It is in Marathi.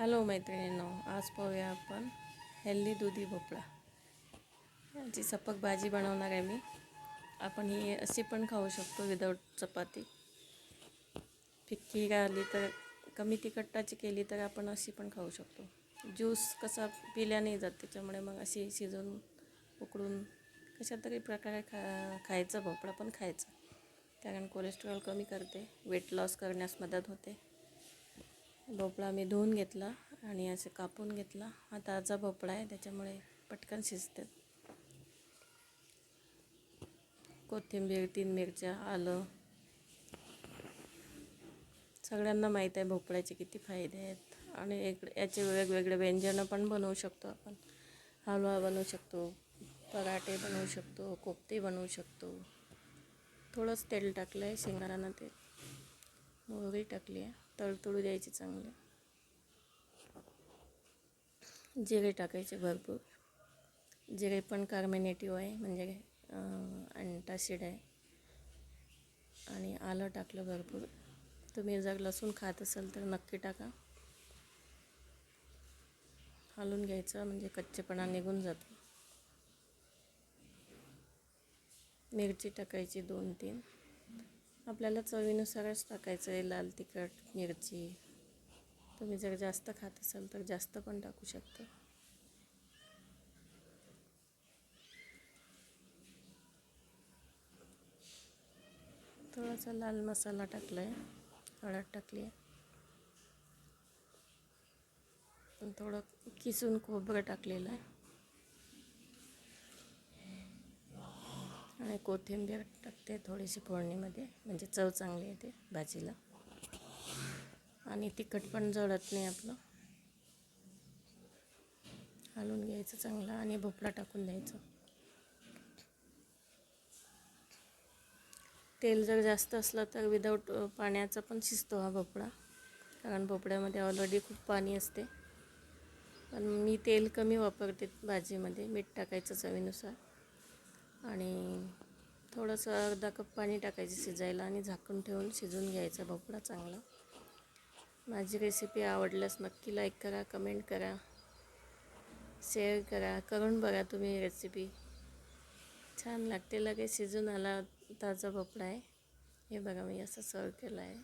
हॅलो मैत्रिणींनो आज पाहूया आपण हेल्दी दुधी भोपळा. याची सपक भाजी बनवणार आहे मी. आपण ही अशी पण खाऊ शकतो विदाऊट चपाती. फिक्की आली तर कमी तिखटाची केली तर आपण अशी पण खाऊ शकतो. ज्यूस कसा पिल्या नाही जात त्याच्यामुळे मग अशी शिजवून उकडून कशा तरी प्रकारे खा खायचा भोपळा पण खायचा. कारण कोलेस्ट्रॉल कमी करते वेट लॉस करण्यास मदत होते. भोपळा मी धुवून घेतला आणि असं कापून घेतला. हा ताजा भोपळा आहे त्याच्यामुळे पटकन शिजतात कोथिंबीर तीन मिरच्या आलं. सगळ्यांना माहीत आहे भोपळ्याचे किती फायदे आहेत. आणि एक याचे वेगवेगळे व्यंजनं पण बनवू शकतो आपण. हलवा बनवू शकतो पराठे बनवू शकतो कोफ्ते बनवू शकतो. थोडंच तेल टाकलं आहे शेंगारानं तेल. मोहरी टाकली आहे. तळतळू द्यायची चांगले. जिरे टाकायचे भरपूर. जिरे पण कार्मेनेटिव्ह आहे म्हणजे अँटासिड आहे. आणि आलं टाकलं भरपूर. तुम्ही जर लसूण खात असाल तर नक्की टाका. हलून घ्यायचं म्हणजे कच्चेपणा निघून जातो. मिरची टाकायची दोन तीन आपल्याला चवीनुसारच टाकायचं आहे लाल तिखट मिरची. तुम्ही जर जास्त खात असाल तर जास्त पण टाकू शकता. थोडासा लाल मसाला टाकला आहे हळद टाकली आहे. थोडं किसून खोबरं टाकलेलं आहे आणि कोथिंबीर टाकते थोडीशी फोडणीमध्ये म्हणजे चव चांगली येते भाजीला. आणि तिखट पण जळत नाही आपलं. हलवून घ्यायचं चांगलं आणि भोपळा टाकून द्यायचं. तेल जर जास्त असलं तर विदाऊट पाण्याचा पण शिजतो हा भोपळा. कारण भोपळ्यामध्ये ऑलरेडी खूप पाणी असते. पण मी तेल कमी वापरते भाजीमध्ये मीठ टाकायचं चवीनुसार. आणि थोडंसं अर्धा कप पाणी टाकायचं शिजायला आणि झाकून ठेवून शिजवून घ्यायचा भोपळा चांगला. माझी रेसिपी आवडल्यास नक्की लाईक करा कमेंट करा शेअर करा. करून बघा तुम्ही रेसिपी छान लागते लगेच शिजून आला ताजा भोपळा आहे. हे बघा मी असं सर्व केलं आहे